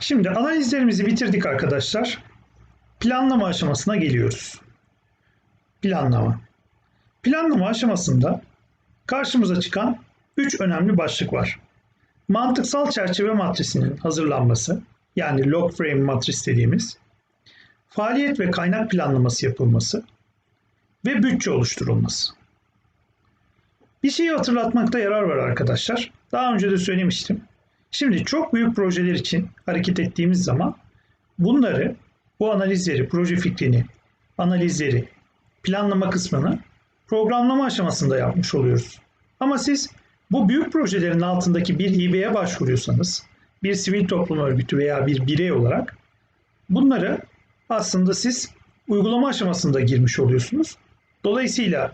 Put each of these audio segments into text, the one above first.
Şimdi analizlerimizi bitirdik arkadaşlar. Planlama aşamasına geliyoruz. Planlama. Planlama aşamasında karşımıza çıkan 3 önemli başlık var. Mantıksal çerçeve matrisinin hazırlanması, yani log frame matris dediğimiz, faaliyet ve kaynak planlaması yapılması ve bütçe oluşturulması. Bir şeyi hatırlatmakta yarar var arkadaşlar. Daha önce de söylemiştim. Şimdi çok büyük projeler için hareket ettiğimiz zaman bunları, bu analizleri, proje fikrini, analizleri, planlama kısmını programlama aşamasında yapmış oluyoruz. Ama siz bu büyük projelerin altındaki bir hibeye başvuruyorsanız, bir sivil toplum örgütü veya bir birey olarak bunları aslında siz uygulama aşamasında girmiş oluyorsunuz. Dolayısıyla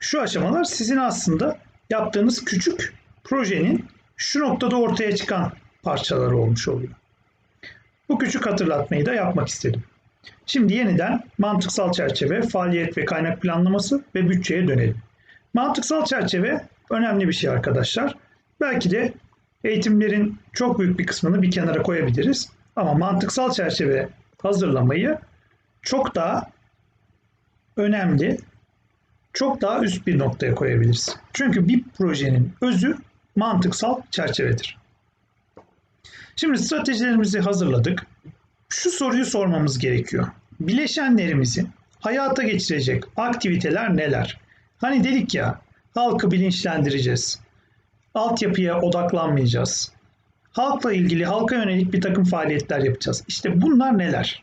şu aşamalar sizin aslında yaptığınız küçük projenin şu noktada ortaya çıkan parçalar olmuş oluyor. Bu küçük hatırlatmayı da yapmak istedim. Şimdi yeniden mantıksal çerçeve, faaliyet ve kaynak planlaması ve bütçeye dönelim. Mantıksal çerçeve önemli bir şey arkadaşlar. Belki de eğitimlerin çok büyük bir kısmını bir kenara koyabiliriz. Ama mantıksal çerçeve hazırlamayı çok daha önemli, çok daha üst bir noktaya koyabiliriz. Çünkü bir projenin özü mantıksal çerçevedir. Şimdi stratejilerimizi hazırladık. Şu soruyu sormamız gerekiyor. Bileşenlerimizi hayata geçirecek aktiviteler neler? Hani dedik ya halkı bilinçlendireceğiz. Altyapıya odaklanmayacağız. Halkla ilgili halka yönelik bir takım faaliyetler yapacağız. İşte bunlar neler?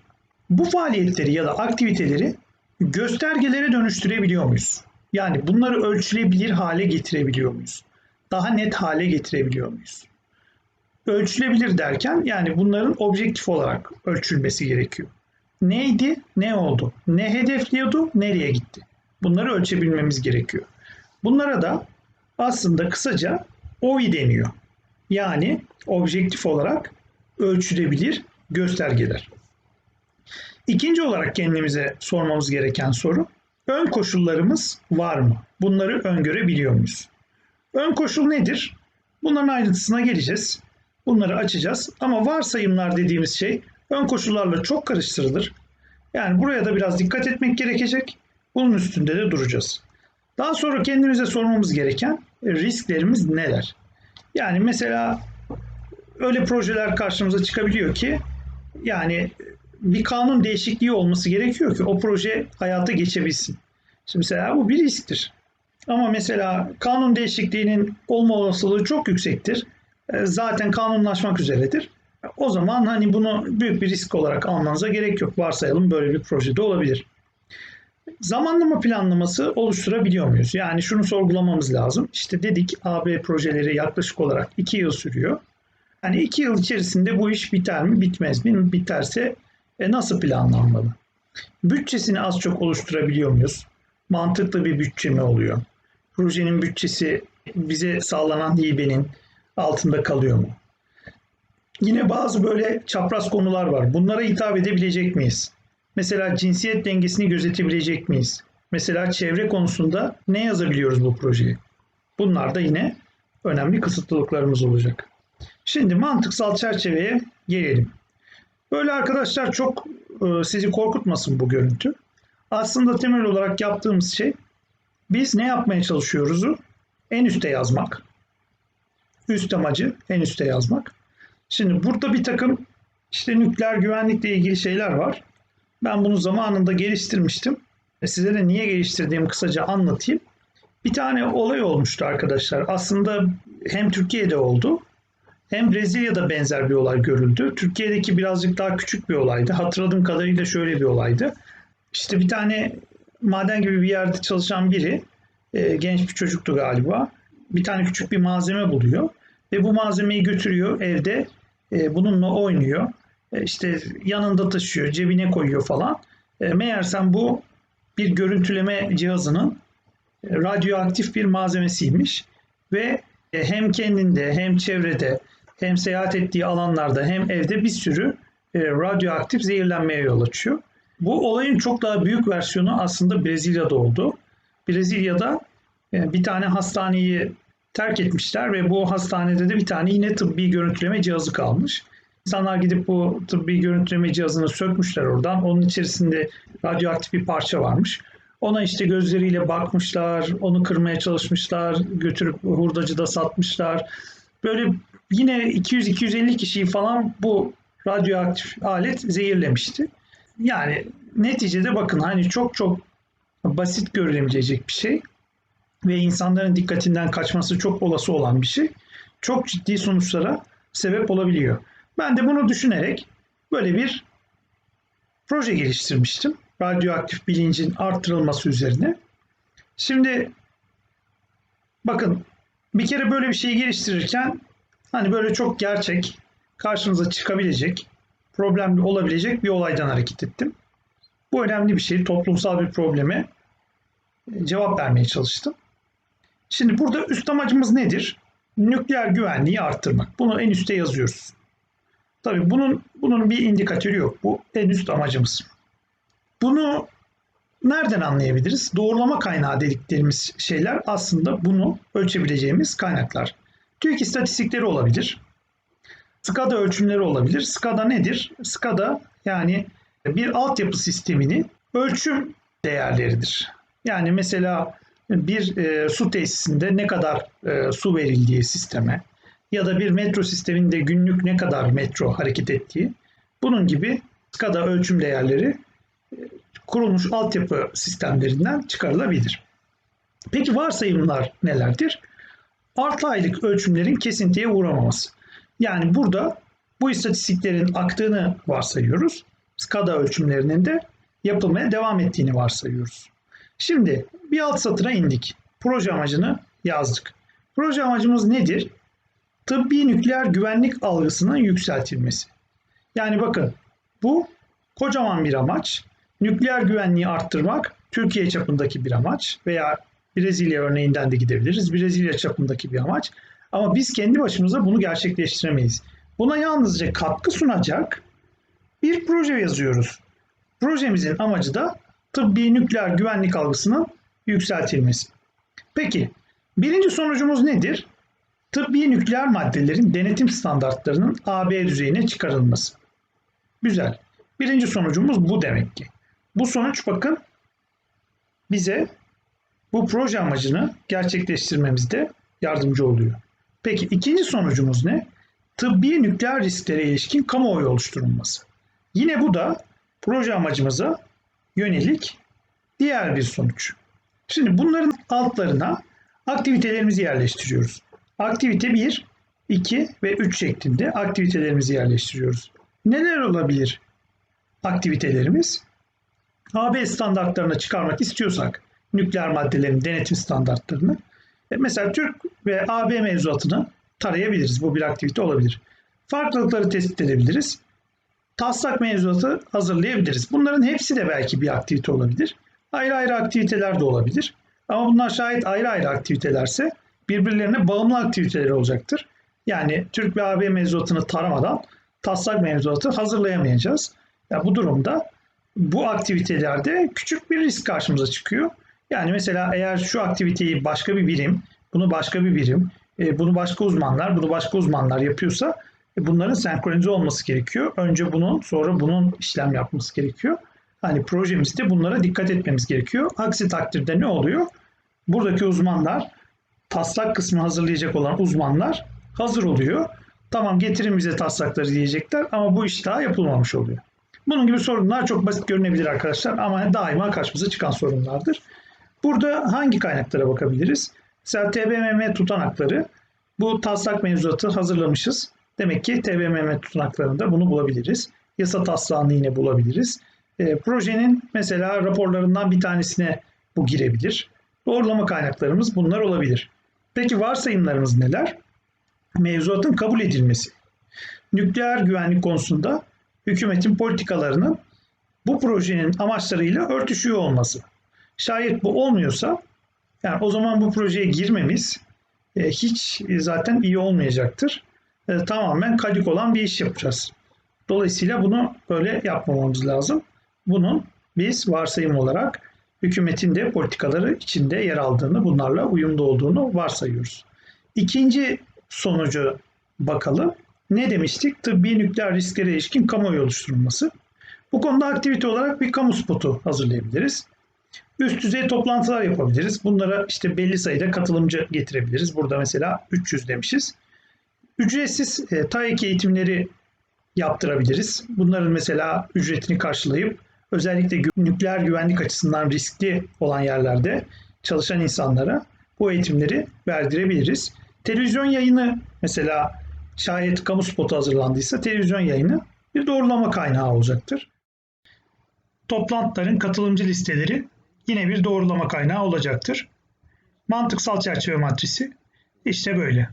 Bu faaliyetleri ya da aktiviteleri göstergelere dönüştürebiliyor muyuz? Yani bunları ölçülebilir hale getirebiliyor muyuz? Daha net hale getirebiliyor muyuz? Ölçülebilir derken yani bunların objektif olarak ölçülmesi gerekiyor. Neydi, ne oldu, ne hedefliyordu, nereye gitti? Bunları ölçebilmemiz gerekiyor. Bunlara da aslında kısaca OI deniyor. Yani objektif olarak ölçülebilir göstergeler. İkinci olarak kendimize sormamız gereken soru, ön koşullarımız var mı? Bunları öngörebiliyor muyuz? Ön koşul nedir? Bunların ayrıntısına geleceğiz. Bunları açacağız. Ama varsayımlar dediğimiz şey ön koşullarla çok karıştırılır. Yani buraya da biraz dikkat etmek gerekecek. Bunun üstünde de duracağız. Daha sonra kendimize sormamız gereken risklerimiz neler? Yani mesela öyle projeler karşımıza çıkabiliyor ki yani bir kanun değişikliği olması gerekiyor ki o proje hayata geçebilsin. Şimdi mesela bu bir risktir. Ama mesela kanun değişikliğinin olma olasılığı çok yüksektir. E, zaten kanunlaşmak üzeredir. O zaman hani bunu büyük bir risk olarak almanıza gerek yok. Varsayalım böyle bir projede olabilir. Zamanlama planlaması oluşturabiliyor muyuz? Yani şunu sorgulamamız lazım. İşte dedik AB projeleri yaklaşık olarak 2 yıl sürüyor. Yani 2 yıl içerisinde bu iş biter mi, bitmez mi? Biterse e, nasıl planlanmalı? Bütçesini az çok oluşturabiliyor muyuz? Mantıklı bir bütçe mi oluyor? Projenin bütçesi bize sağlanan hibenin altında kalıyor mu? Yine bazı böyle çapraz konular var. Bunlara hitap edebilecek miyiz? Mesela cinsiyet dengesini gözetebilecek miyiz? Mesela çevre konusunda ne yazabiliyoruz bu projeye? Bunlar da yine önemli kısıtlılıklarımız olacak. Şimdi mantıksal çerçeveye gelelim. Böyle arkadaşlar çok e, sizi korkutmasın bu görüntü. Aslında temel olarak yaptığımız şey biz ne yapmaya çalışıyoruzu en üste yazmak. Üst amacı en üste yazmak. Şimdi burada bir takım işte nükleer güvenlikle ilgili şeyler var. Ben bunu zamanında geliştirmiştim. E size de niye geliştirdiğimi kısaca anlatayım. Bir tane olay olmuştu arkadaşlar. Aslında hem Türkiye'de oldu hem Brezilya'da benzer bir olay görüldü. Türkiye'deki birazcık daha küçük bir olaydı. Hatırladığım kadarıyla şöyle bir olaydı. İşte bir tane maden gibi bir yerde çalışan biri, e, genç bir çocuktu galiba. Bir tane küçük bir malzeme buluyor ve bu malzemeyi götürüyor evde e, bununla oynuyor. E, işte yanında taşıyor, cebine koyuyor falan. E, meğersem bu bir görüntüleme cihazının e, radyoaktif bir malzemesiymiş ve e, hem kendinde hem çevrede hem seyahat ettiği alanlarda hem evde bir sürü e, radyoaktif zehirlenmeye yol açıyor. Bu olayın çok daha büyük versiyonu aslında Brezilya'da oldu. Brezilya'da e, bir tane hastaneyi terk etmişler ve bu hastanede de bir tane yine tıbbi görüntüleme cihazı kalmış. İnsanlar gidip bu tıbbi görüntüleme cihazını sökmüşler oradan. Onun içerisinde radyoaktif bir parça varmış. Ona işte gözleriyle bakmışlar, onu kırmaya çalışmışlar, götürüp hurdacıda satmışlar. Böyle yine 200-250 kişiyi falan bu radyoaktif alet zehirlemişti. Yani neticede bakın hani çok çok basit görülebilecek bir şey ve insanların dikkatinden kaçması çok olası olan bir şey. Çok ciddi sonuçlara sebep olabiliyor. Ben de bunu düşünerek böyle bir proje geliştirmiştim. Radyoaktif bilincin artırılması üzerine. Şimdi bakın bir kere böyle bir şeyi geliştirirken hani böyle çok gerçek, karşınıza çıkabilecek, problemli olabilecek bir olaydan hareket ettim. Bu önemli bir şey. Toplumsal bir probleme cevap vermeye çalıştım. Şimdi burada üst amacımız nedir? Nükleer güvenliği arttırmak. Bunu en üste yazıyoruz. Tabii bunun bunun bir indikatörü yok. Bu en üst amacımız. Bunu nereden anlayabiliriz? Doğrulama kaynağı dediklerimiz şeyler aslında bunu ölçebileceğimiz kaynaklar. TÜİK istatistikleri olabilir. SCADA ölçümleri olabilir. SCADA nedir? SCADA yani bir altyapı sistemini ölçüm değerleridir. Yani mesela bir e, su tesisinde ne kadar e, su verildiği sisteme ya da bir metro sisteminde günlük ne kadar metro hareket ettiği bunun gibi SCADA ölçüm değerleri e, kurulmuş altyapı sistemlerinden çıkarılabilir. Peki varsayımlar nelerdir? Artı aylık ölçümlerin kesintiye uğramaması. Yani burada bu istatistiklerin aktığını varsayıyoruz. SCADA ölçümlerinin de yapılmaya devam ettiğini varsayıyoruz. Şimdi bir alt satıra indik. Proje amacını yazdık. Proje amacımız nedir? Tıbbi nükleer güvenlik algısının yükseltilmesi. Yani bakın bu kocaman bir amaç. Nükleer güvenliği arttırmak Türkiye çapındaki bir amaç veya Brezilya örneğinden de gidebiliriz. Brezilya çapındaki bir amaç. Ama biz kendi başımıza bunu gerçekleştiremeyiz. Buna yalnızca katkı sunacak bir proje yazıyoruz. Projemizin amacı da tıbbi nükleer güvenlik algısının yükseltilmesi. Peki birinci sonucumuz nedir? Tıbbi nükleer maddelerin denetim standartlarının AB düzeyine çıkarılması. Güzel. Birinci sonucumuz bu demek ki. Bu sonuç bakın bize bu proje amacını gerçekleştirmemizde yardımcı oluyor. Peki ikinci sonucumuz ne? Tıbbi nükleer risklere ilişkin kamuoyu oluşturulması. Yine bu da proje amacımıza yönelik diğer bir sonuç. Şimdi bunların altlarına aktivitelerimizi yerleştiriyoruz. Aktivite 1, 2 ve 3 şeklinde aktivitelerimizi yerleştiriyoruz. Neler olabilir aktivitelerimiz? AB standartlarına çıkarmak istiyorsak nükleer maddelerin denetim standartlarını mesela Türk ve AB mevzuatını tarayabiliriz. Bu bir aktivite olabilir. Farklılıkları tespit edebiliriz. Taslak mevzuatı hazırlayabiliriz. Bunların hepsi de belki bir aktivite olabilir. Ayrı ayrı aktiviteler de olabilir. Ama bunlar şayet ayrı ayrı aktivitelerse birbirlerine bağımlı aktiviteler olacaktır. Yani Türk ve AB mevzuatını taramadan taslak mevzuatı hazırlayamayacağız. Ya bu durumda bu aktivitelerde küçük bir risk karşımıza çıkıyor. Yani mesela eğer şu aktiviteyi başka bir birim, bunu başka bir birim, e, bunu başka uzmanlar, bunu başka uzmanlar yapıyorsa e, bunların senkronize olması gerekiyor. Önce bunun, sonra bunun işlem yapması gerekiyor. Hani projemizde bunlara dikkat etmemiz gerekiyor. Aksi takdirde ne oluyor? Buradaki uzmanlar, taslak kısmı hazırlayacak olan uzmanlar hazır oluyor. Tamam getirin bize taslakları diyecekler ama bu iş daha yapılmamış oluyor. Bunun gibi sorunlar çok basit görünebilir arkadaşlar ama daima karşımıza çıkan sorunlardır. Burada hangi kaynaklara bakabiliriz? Mesela TBMM tutanakları. Bu taslak mevzuatı hazırlamışız. Demek ki TBMM tutanaklarında bunu bulabiliriz. Yasa taslağını yine bulabiliriz. E, projenin mesela raporlarından bir tanesine bu girebilir. Doğrulama kaynaklarımız bunlar olabilir. Peki varsayımlarımız neler? Mevzuatın kabul edilmesi. Nükleer güvenlik konusunda hükümetin politikalarının bu projenin amaçlarıyla örtüşüyor olması. Şayet bu olmuyorsa yani o zaman bu projeye girmemiz e, hiç zaten iyi olmayacaktır. E, tamamen kadik olan bir iş yapacağız. Dolayısıyla bunu böyle yapmamamız lazım. Bunun biz varsayım olarak hükümetin de politikaları içinde yer aldığını, bunlarla uyumlu olduğunu varsayıyoruz. İkinci sonucu bakalım. ne demiştik? Tıbbi nükleer risklere ilişkin kamuoyu oluşturulması. Bu konuda aktivite olarak bir kamu spotu hazırlayabiliriz. Üst düzey toplantılar yapabiliriz. Bunlara işte belli sayıda katılımcı getirebiliriz. Burada mesela 300 demişiz. Ücretsiz e, TAEK eğitimleri yaptırabiliriz. Bunların mesela ücretini karşılayıp özellikle nükleer güvenlik açısından riskli olan yerlerde çalışan insanlara bu eğitimleri verdirebiliriz. Televizyon yayını mesela şayet kamu spotu hazırlandıysa televizyon yayını bir doğrulama kaynağı olacaktır. Toplantıların katılımcı listeleri yine bir doğrulama kaynağı olacaktır. Mantıksal çerçeve matrisi işte böyle.